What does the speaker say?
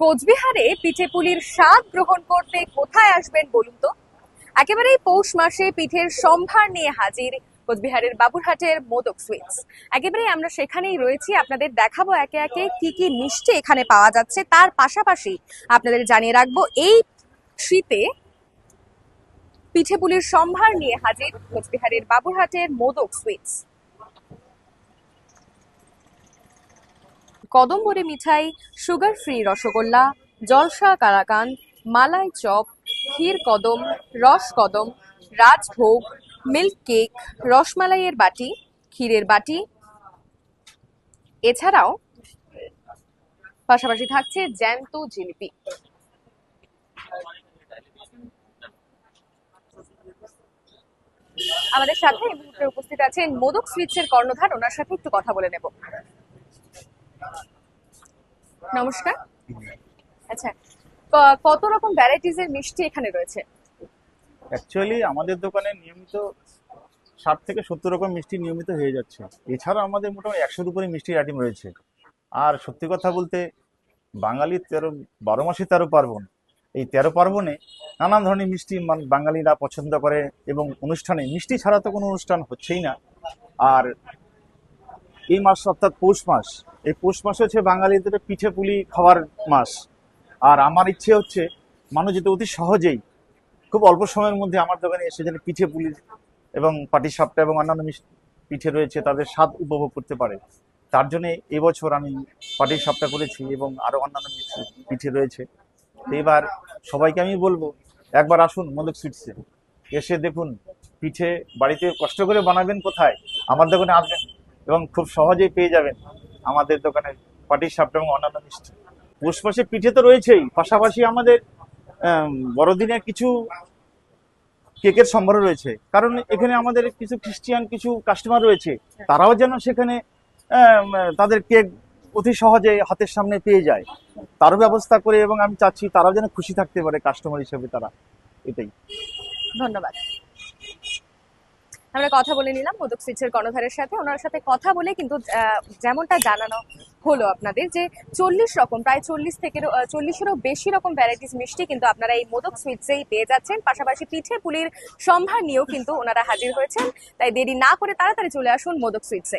কোচবিহারে পিঠে পুলির স্বাদ গ্রহণ করতে কোথায় আসবেন বলুন তো? একেবারেই পৌষ মাসে পিঠের সম্ভার নিয়ে হাজির কোচবিহারের বাবুরহাটের মোদক সুইটস। একেবারে আমরা সেখানেই রয়েছি, আপনাদের দেখাবো একে একে কি কি মিষ্টি এখানে পাওয়া যাচ্ছে। তার পাশাপাশি আপনাদের জানিয়ে রাখব, এই শীতে পিঠে পুলির সম্ভার নিয়ে হাজির কোচবিহারের বাবুরহাটের মোদক সুইটস। কদম্বরে মিঠাই সুগার ফ্রি রসগোল্লা, জলসা কারাকান মালাই চপ, ক্ষীর কদম, রস কদম, রাজভোগ, মিল্ক কেক, রসমালাইয়ের বাটি, ক্ষীরের বাটি। এছাড়াও পাশাপাশি থাকছে জ্যান্ত জিলিপি। আমাদের সাথে মুহূর্তে উপস্থিত আছেন মোদক সুইটসের কর্ণধার, ওনার সাথে একটু কথা বলে নেব। নমস্কার। আচ্ছা কত রকম ভ্যারাইটিস এর মিষ্টি এখানে রয়েছে? অ্যাকচুয়ালি আমাদের দোকানে নিয়মিত ষাট থেকে সত্তর রকম মিষ্টি নিয়মিত হয়ে যাচ্ছে। এছাড়াও আমাদের মোটামুটি একশোর উপরে মিষ্টির আইটেম রয়েছে। আর সত্যি কথা বলতে বাঙালির তেরো, বারো মাসে তেরো পার্বণ। এই তেরো পার্বণে নানান ধরনের মিষ্টি বাঙালিরা পছন্দ করে এবং অনুষ্ঠানে, মিষ্টি ছাড়া তো কোনো অনুষ্ঠান হচ্ছেই না। আর এই মাস অর্থাৎ পৌষ মাস। এই পৌষ মাস হচ্ছে বাঙালিদের পিঠে পুলি খাওয়ার মাস। আর আমার ইচ্ছে হচ্ছে মানুষ যাতে অতি সহজেই, খুব অল্প সময়ের মধ্যে আমার দোকানে এসে যেন পিঠে পুলি এবং পাটি সাপটা এবং অন্যান্য পিঠে রয়েছে তাদের স্বাদ উপভোগ করতে পারে। তার জন্য এবছর আমি পাটির সাপটা করেছি এবং আরও অন্যান্য মিষ্টি পিঠে রয়েছে। এবার সবাইকে আমি বলব, একবার আসুন মোদক সুইটসে এসে দেখুন, পিঠে বাড়িতে কষ্ট করে বানাবেন কোথায়? আমার দোকানে আসবেন। এবং খুব সহজেই পেয়ে যাবেন আমাদের দোকানে পাটির সাপটা এবং অন্যান্য মিষ্টি। পৌষ মাসে পিঠে তো রয়েছেই। পাশাপাশি আমাদের আম, বড়দিনে কিছু কেকের সম্ভার রয়েছে। কারণ এখানে আমাদের কিছু খ্রিস্টিয়ান কিছু কাস্টমার রয়েছে। তারাও যেন সেখানে তাদের কেক অতি সহজে হাতের সামনে পেয়ে যায়। তারও ব্যবস্থা করে এবং আমি চাচ্ছি তারাও যেন খুশি থাকতে পারে কাস্টমার হিসেবে তারা। এটাই। ধন্যবাদ। আমরা কথা বলে নিলাম মোদক সুইচের কর্ণধারের সাথে। ওনার সাথে কথা বলে কিন্তু যেমনটা জানানো হলো আপনাদের যে চল্লিশ রকম, প্রায় চল্লিশ থেকে চল্লিশেরও বেশি রকম ভ্যারাইটিস মিষ্টি কিন্তু আপনারা এই মোদক সুইটসেই পেয়ে যাচ্ছেন। পাশাপাশি পিঠে পুলির সম্ভার নিয়েও কিন্তু ওনারা হাজির হয়েছেন। তাই দেরি না করে তাড়াতাড়ি চলে আসুন মোদক সুইটসে